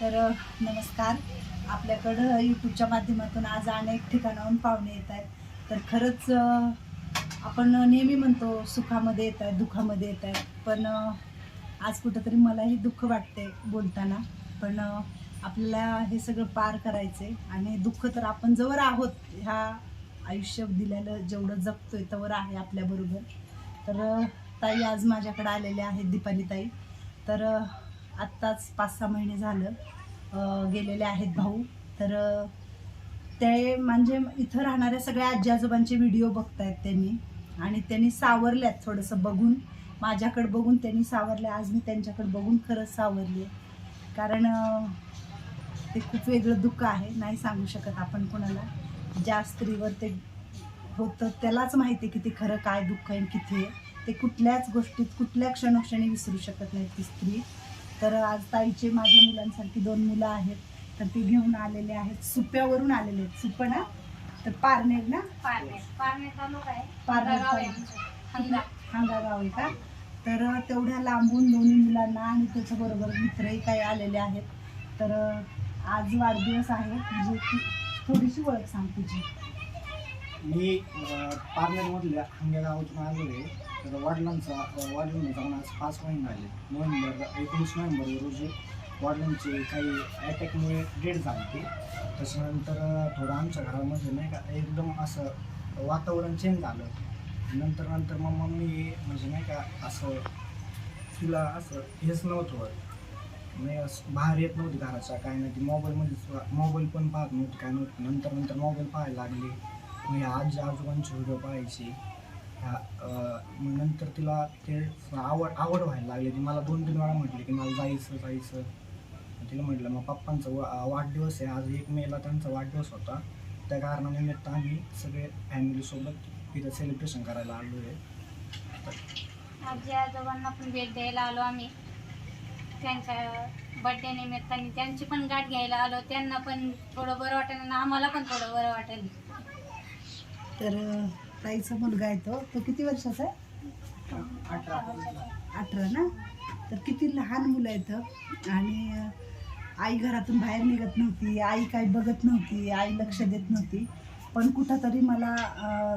तर नमस्कार. आपल्याकडं यूट्यूबच्या माध्यमातून आज अनेक ठिकाणाहून पाहुणे येत आहेत. तर खरंच आपण नेहमी म्हणतो सुखामध्ये येत आहेत दुःखामध्ये येत आहेत. पण आज कुठंतरी मलाही दुःख वाटते बोलताना. पण आपल्याला हे सगळं पार करायचं आहे आणि दुःख तर आपण जवळ आहोत. ह्या आयुष्य दिलेलं जेवढं जगतोय तवर आहे आपल्याबरोबर. तर ताई आज माझ्याकडे आलेल्या आहेत दीपाली ताई. तर आत्ताच पाच सहा महिने झालं गेलेले आहेत भाऊ. तर ते म्हणजे इथं राहणाऱ्या सगळ्या आजी आजोबांचे व्हिडिओ बघतायत त्यांनी. आणि त्यांनी सावरल्यात थोडंसं बघून. माझ्याकडे बघून त्यांनी सावरल्या आज मी त्यांच्याकडे बघून खरंच सावरली कारण ते खूप वेगळं दुःख आहे नाही सांगू शकत आपण कोणाला. ज्या स्त्रीवर ते होतं त्यालाच माहिती आहे की ते खरं काय दुःख आहे किती आहे. ते कुठल्याच गोष्टीत कुठल्या क्षणोक्षणी विसरू शकत नाही ती स्त्री. तर आज ताईचे माझ्या मुलांसारखी दोन मुलं आहेत. तर ते घेऊन आलेले आहेत. सुप्यावरून आलेले आहेत. सुप ना? तर पारनेर ना? पारनेर. पारनेर तालुका आहे. पारनेर गाव आहे. आमचं. हंगा हांगा गाव आहे का? तर तेवढ्या लांबून दोन्ही मुलांना आणि त्याच्याबरोबर मित्रही काही आलेले आहेत. तर आज वाढदिवस आहे. म्हणजे ती थोडीशी ओळख सांग तुझी. मी अ, पारनेरमधल्या हंग्या गावातून आलो आहे. तर वडिलांचा अ, आज पाच महिने झाले. नोव्हेंबर एकोणीस नोव्हेंबर रोजी वडिलांचे काही अटॅकमुळे डेट झाली ती. त्याच्यानंतर थोडं आमच्या घरामध्ये नाही का एकदम असं वातावरण चेंज झालं. नंतर नंतर मग मम्मी म्हणजे नाही का असं तिला असं हेच नव्हतं म्हणजे असं बाहेर येत नव्हती घराच्या काय नाही ती मोबाईलमध्ये मोबाईल पण पाहत नव्हती काय नव्हतं. नंतर नंतर मोबाईल पाहायला लागली. मग आजी आजोबांचे व्हिडिओ पाहायची. ह्या नंतर तिला ते आवड आवड व्हायला लागली. ती मला दोन तीन वेळा म्हटली की मला जायचं जायचं. तिला म्हटलं मग पप्पांचा वा वाढदिवस आहे. आज एक मेला त्यांचा वाढदिवस होता. त्या कारणानिमित्त आम्ही सगळे फॅमिलीसोबत इथं सेलिब्रेशन करायला आलो आहे आजी आजोबांना पण भेट द्यायला आलो आम्ही. त्यांच्या बड्डे निमित्ताने त्यांची पण गाठ घ्यायला आलो. त्यांना पण थोडं बरं वाटेल आणि आम्हाला पण थोडं बरं वाटेल. तर ताईचा मुलगा आहे तो. तो किती वर्षाचा आहे? अठरा. ना? तर किती लहान मुलं आहेत आणि आई घरातून बाहेर निघत नव्हती. आई काही बघत नव्हती. आई लक्ष देत नव्हती. पण कुठंतरी मला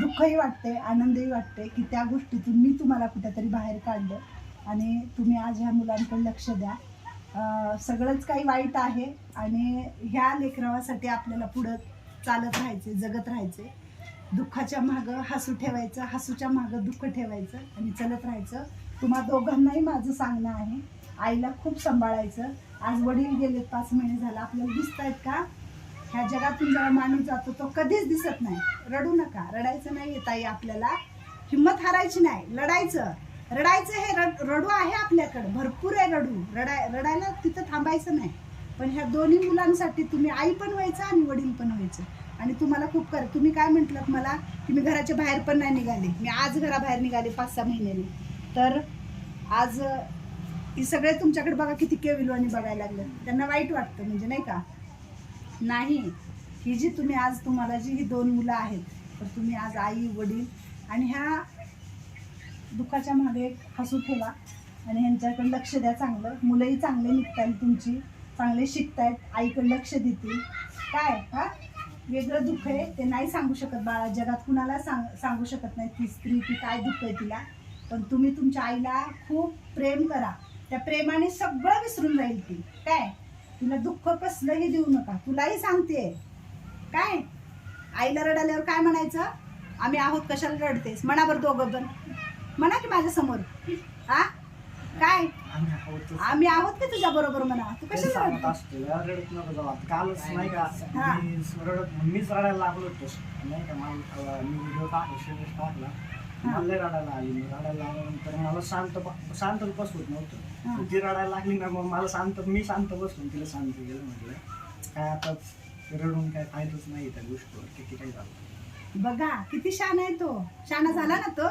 दुःखही वाटते आनंदही वाटते की त्या गोष्टीतून मी तुम्हाला कुठेतरी बाहेर काढलं. आणि तुम्ही आज ह्या मुलांकडे लक्ष द्या. सगळंच काही वाईट आहे. आणि ह्या लेकरावासाठी आपल्याला पुढं चालत राहायचे जगत राहायचे दुःखाच्या मागं हसू ठेवायचं हसूच्या मागं दुःख ठेवायचं आणि चलत राहायचं. तुम्हा दोघांनाही माझं सांगणं आहे. आईला खूप सांभाळायचं. आज वडील गेले पाच महिने झाला. आपल्याला दिसत आहेत का? ह्या जगातून जेव्हा माणूस जातो तो कधीच दिसत नाही. रडू नका. रडायचं नाही ताई आपल्याला. हिंमत हारायची नाही. लढायचं. रडायचं हे रड रडू आहे आपल्याकडं. भरपूर आहे रडू. रडाय रडायला तिथं थांबायचं नाही. पण ह्या दोन्ही मुलांसाठी तुम्ही आई पण व्हायचं आणि वडील पण व्हायचं. आणि तुम्हाला खूप कर तुम्ही काय म्हटलं मला की मी घराच्या बाहेर पण नाही निघाले. मी आज घराबाहेर निघाले पाच सहा महिन्याने. तर आज हे सगळे तुमच्याकडे बघा किती केविलवाणी बघायला लागलं. त्यांना वाईट वाटतं म्हणजे नाही का? नाही. ही जी तुम्ही आज तुम्हाला जी ही दोन मुलं आहेत तर तुम्ही आज आई वडील आणि ह्या दुःखाच्या मागे एक हसू ठेवा आणि ह्यांच्याकडे लक्ष द्या चांगलं. मुलंही चांगले निघतायत तुमची चांगले शिकतायत आईकडे लक्ष देतील. काय? हा? वेगळं दुःख आहे. ते नाही सांगू शकत बाळा. जगात कुणाला सांग सांगू शकत नाही ती स्त्री ती काय दुःख आहे तिला. पण तुम्ही तुमच्या आईला खूप प्रेम करा. त्या प्रेमाने सगळं विसरून जाईल ती. काय? तिला दुःख कसलंही देऊ नका. तुलाही सांगते. काय? आईला रडाल्यावर काय म्हणायचं? आम्ही आहोत कशाला रडतेस? म्हणा बरं दोघं पण. म्हणा की माझ्यासमोर. हा? काय? आम्ही आहोतच. आम्ही आहोत की तुझ्या बरोबर म्हणा? तू ते कशाला सांगत रडते असतो "यार, रडत नको जाऊ. आता कालच नाही का हा. मी रडत मीच रडायला लागलो होतो. नाही का मला मी व्हिडिओ टाकला स्टेटस टाकला. मला लय रडायला आली. मी रडायला लागल्यानंतर मला शांत ब- शांत बसवत हा. नव्हतं ती रडायला लागली ना मग मला शांत मी शांत बसलो तिला शांत गेलं म्हटलं काय आता रडून काय फायदाच नाही त्या गोष्टीवर किती काही झालं? बघा किती शान आहे तो. शाना झाला ना तो?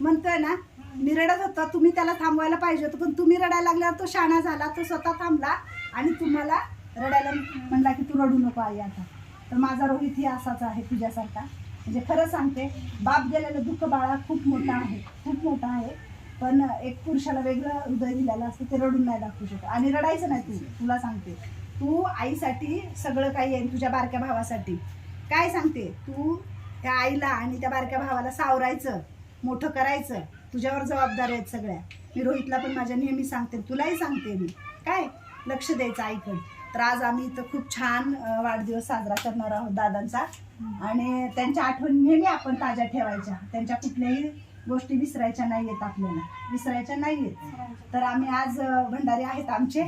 म्हणतोय ना मी रडत होता. तुम्ही त्याला थांबवायला पाहिजे होतं. पण तुम्ही रडायला लागल्यावर तो शाणा झाला तो स्वतः थांबला आणि तुम्हाला रडायला म्हणला की तू रडू नको आई आता. तर माझा रोहित ही असाच आहे तुझ्यासारखा. म्हणजे खरं सांगते बाप गेलेलं दुःख बाळा खूप मोठा आहे खूप मोठा आहे. पण एक पुरुषाला वेगळं हृदय दिलेलं असतं ते रडून नाही दाखवू शकत. आणि रडायचं नाही तू तुला सांगते. तू आईसाठी सगळं काही आहे तुझ्या बारक्या भावासाठी. काय सांगते? तू त्या आईला आणि त्या बारक्या भावाला सावरायचं. मोठं करायचं. तुझ्यावर जबाबदारी आहेत सगळ्या. मी रोहितला पण माझ्या नेहमी सांगते तुलाही सांगते मी. काय? लक्ष द्यायचं आईकडे. तर आज आम्ही इथं खूप छान वाढदिवस साजरा करणार आहोत दादांचा. आणि त्यांच्या आठवणी नेहमी आपण ताज्या ठेवायच्या. त्यांच्या कुठल्याही गोष्टी विसरायच्या नाही आहेत आपल्याला. विसरायच्या नाही आहेत तर आम्ही आज भंडारी आहेत आमचे.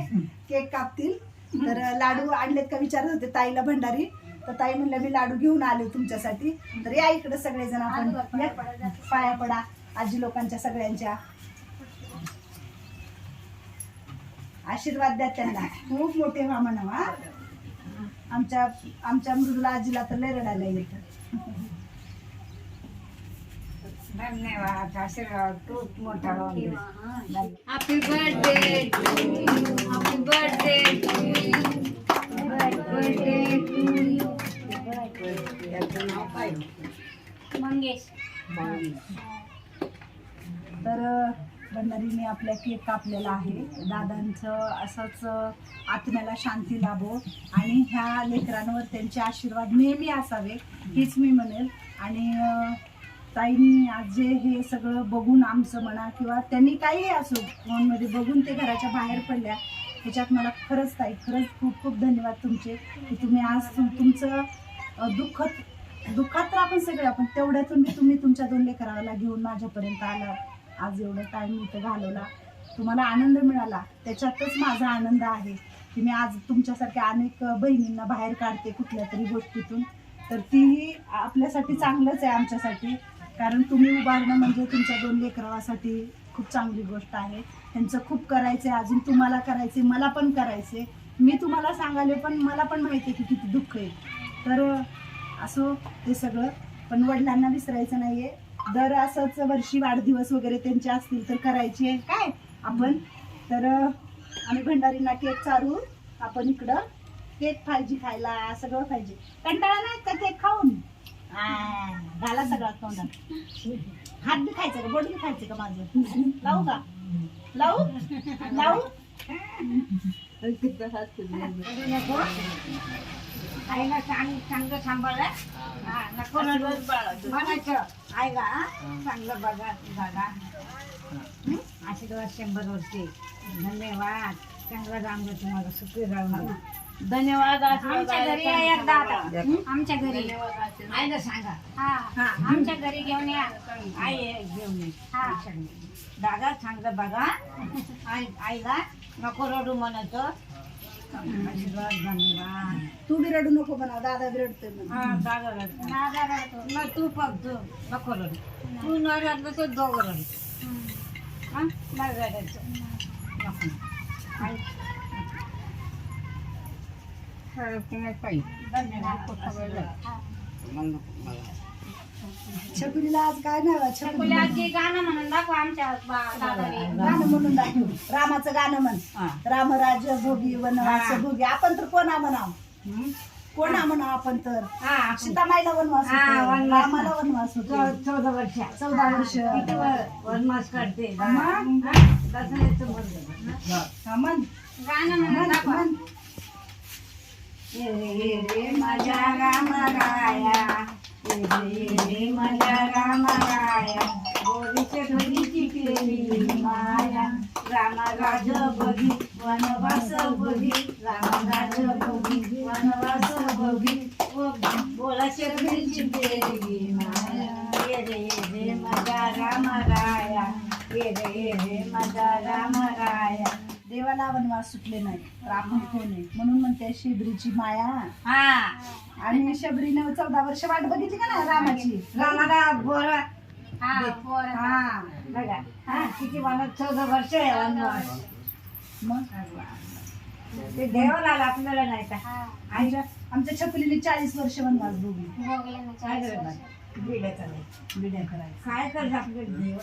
केक कापतील. तर लाडू आणलेत का विचारत होते ताईला भंडारी. तर ताई म्हणलं मी लाडू घेऊन आले तुमच्यासाठी. तर या इकडे सगळेजण आपण या, पाया पडा आजी लोकांच्या सगळ्यांच्या. आशीर्वाद द्या त्यांना. खूप मोठे व्हा म्हणावं आमच्या आमच्या मृदुला आजीला तर लय रडायला येतं. धन्यवाद आशीर्वाद खूप मोठा. Happy birthday happy birthday birthday त्याचं मंगेश. तर भंडारीने आपल्या केक कापलेला आहे. दादांचं असंच आत्म्याला शांती लाभो. आणि ह्या लेकरांवर त्यांचे आशीर्वाद नेहमी असावे हीच मी म्हणेल. आणि ताईंनी आज जे हे सगळं बघून आमचं म्हणा किंवा त्यांनी काहीही असो फोनमध्ये बघून ते घराच्या बाहेर पडल्या. ह्याच्यात मला खरंच ताई खरंच खूप खूप धन्यवाद तुमचे की तुम्ही आज तुमचं दुःख दुःखात तर आपण सगळे आपण तेवढ्यातून तुम्ही तुमच्या दोन लेकराला घेऊन माझ्यापर्यंत आला आज एवढा टाइम इथं घालवला. तुम्हाला आनंद मिळाला. त्याच्यातच माझा आनंद आहे की मी आज तुमच्यासारख्या अनेक बहिणींना बाहेर काढते कुठल्या तरी गोष्टीतून. तर तीही आपल्यासाठी चांगलंच आहे आमच्यासाठी. कारण तुम्ही उभारणं म्हणजे तुमच्या दोन लेकरासाठी खूप चांगली गोष्ट आहे. त्यांचं खूप करायचं आहे अजून तुम्हाला करायचे मला पण करायचे मी तुम्हाला सांगाले पण मला पण माहिती आहे की किती दुःख आहे. तर असो ते सगळं. पण वडिलांना विसरायचं नाहीये. दर असंच वर्षी वाढदिवस वगैरे त्यांचे असतील तर करायचे काय? आपण. तर आम्ही भंडारींना केक चालू आपण इकडं केक पाहिजे खायला सगळं पाहिजे. कंटाळा नाही का केक खाऊन? घाला सगळा तोंडात हात बी खायचं का बोट बी खायचं का माझं? लावू का? लावू? लावू? आईला चांग चांगलं सांभाळलं हा, नको रडू. म्हणायचं आईला चांगलं बघा बघा हं? आशीर्वाद शंभर वर्षे धन्यवाद चांगलं राम दे तुम्हाला सुखी राहू धन्यवाद आमच्या घरी या एकदा आता. आमच्या घरी. आईला सांगा. हा. आमच्या घरी घेऊन या. आई आहे, घेऊन ये. हा. दादा चांगलं बघा. आई आईला नको रडू आशीर्वाद धन्यवाद. तू बी रडू नको म्हणा दादा बी रडतोय म्हणा. हा दादा रडतो. दादा रडतो. मग तू फक्त नको रडू. तू न रडलं तर दोघं रडू. हम्म. हा? रडायचं नको. आई छकुलीला आज काय नाव आहे छकुली आजी गाणं म्हणून दाखव आमच्या बा- दादाने. गाणं म्हणून दाखव. रामाचं गाणं म्हण. हा. रामराज भोगी वनवास हा. भोगी. आपण तर कोणा म्हणाव? कोणा म्हणाव आपण तर? हा आपण. सीतामाईला वनवास हा, होतो. वनवास. रामाला वनवास चौ- होतो चौदा वर्ष. चौदा वर्ष. वनवास मग? दसऱ्याचं हा, म्हण गाणं म्हणून म्हण, दाखव. म्हण. ये रे माझ्या रामराया राया. रे ये रे माझ्या रामराया गोरीच्या घरीची शिकलेली माया. रामराज बघी वनवास बघी. रामराज बघी वनवास बघी. बोलाच्या घरीची केली माया ये रे ये रे माझ्या रामराया ये रे ये रे माझ्या रामराया देवाला वनवास सुटले नाही. तर आपण कोण आहे? म्हणून म्हणते शेबरीची माया. हा. आणि शबरीनं चौदा वर्ष वाट बघितली का ना रामाची? रामाला बोरा. हा पोरं. हा. बघा. हा किती मला चौदा वर्ष आहे वनवास मग? ते देवाला आला आपल्याला नाही का? हा. आमच्या आमच्या छकुलीने चाळीस वर्ष वनवास भोगली. भोगले ना काय चाळीस वर्ष. बिड्या करायचं विड्या करायचं. काय करत आपले देव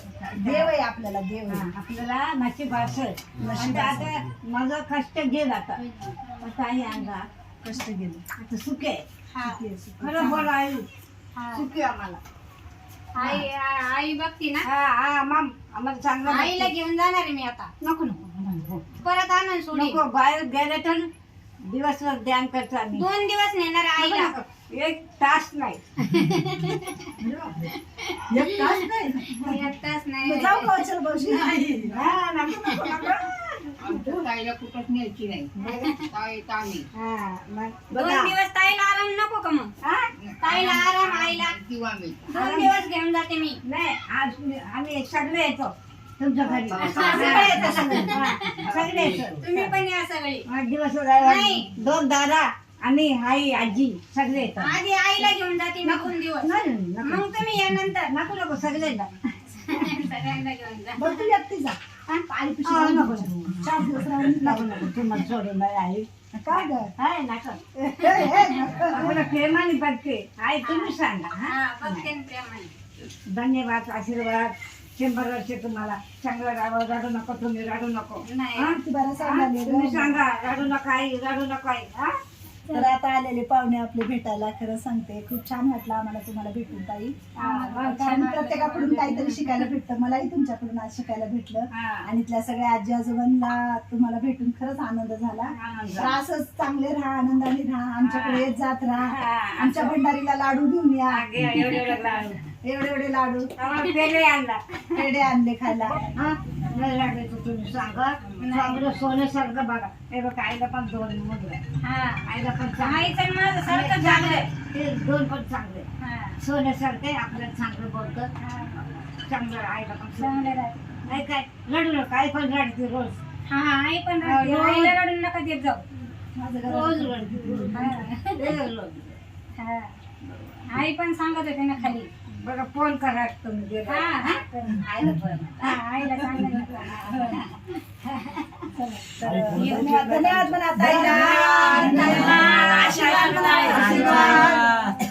देव आहे आपल्याला देव आहे. आपल्याला नशीब असं नशीब आता माझं कष्ट गेलं आता. आता आई अंगा कष्ट गेले. आता सुख आहे. हा. सुखी आहे, सुखी. खरं बोला आई. हा. सुखी आम्हाला. आई आ- आई बघती ना? हा हा माम आम्हाला चांगलं आईला वाटतं. घेऊन जाणार आहे मी आता. नको नको परत आणून सोडी नको बाहेर गेले तर दिवसभर ध्यान करतो आम्ही. दोन दिवस नेणार आईला. एक तास नाही. एक तास नाही. एक तास नाही. जाऊ का अचल मावशी हा, नको, नको, नको. ताईला कुठंच न्यायची नाही. ताई तामी हा, मग दोन बघा. दिवस ताईला आराम नको का मग? हा? ताईला आराम? आईला. किंवा मी? दोन दिवस घेऊन जाते मी. नाही आज मी- आम्ही सगळे येतो. तुमच्या घरी. सगळे येतो सगळे. हा, सगळे येतो. तुम्ही पण या सगळी. आठ दिवस नाही. दोन दादा आणि आई आजी सगळे येतात आधी आईला घेऊन जाते मी दोन दिवस नाही, नाही, नको. मग तुम्ही या नंतर नको नको सगळे येतात. सगळ्यांना घेऊन जा बरं तू एकटी जा आई पिशवी हा, राहून नको, जा. नको. चार दिवस राहून नको नको तुम्हाला सोडून नाही आई काय ग हाय नको हे, हे, नको. आपलं प्रेमाने बघते आई तुम्ही सांगा हा? हा बघते ना प्रेमाने धन्यवाद आशीर्वाद शंभर वर्ष तुम्हाला चांगलं राहावं रडू नको तुम्ही रडू नको नाही हा? ती बरं हा? सांगाली तुम्ही. सांगा रडू नका आई रडू नका आई हा? तर आता आलेले पाहुणे आपले भेटायला खरं सांगते. खूप छान वाटलं आम्हाला तुम्हाला भेटून ताई. कारण प्रत्येकाकडून काहीतरी शिकायला भेटतं. मलाही तुमच्याकडून आज शिकायला भेटलं. आणि इथल्या सगळ्या आजी आजोबांना तुम्हाला भेटून खरंच आनंद झाला. तर असंच चांगले राहा आनंदाने राहा. आमच्याकडे येत जात राहा. आमच्या भंडारीला लाडू घेऊन या. एवढे एवढे लाडू. पेढे आणला. पेढे आणले खायला. हा? तुम्ही. सांगा. सोन्यासारखं बघा. हे बघा आईला पण दोन मुलं. आईला पण चांगलं माझं सारखं चांगले ते दोन पण चांगले हा सोन्यासारखे आपल्याला चांगलं बोलतं चांगलं आईला पण चांगलं चांगलं राहतं. नाही काय रडू नका आई पण रडते रोज हा आई पण रडते. रोज. आईला रडून नका देत जाऊ माझं रोज रडते रोज. हा. लय रडते. हा. आई पण सांगत होते ना खाली बघा फोन करा तुम्ही तर धन्यवाद म्हणा. आशीर्वाद.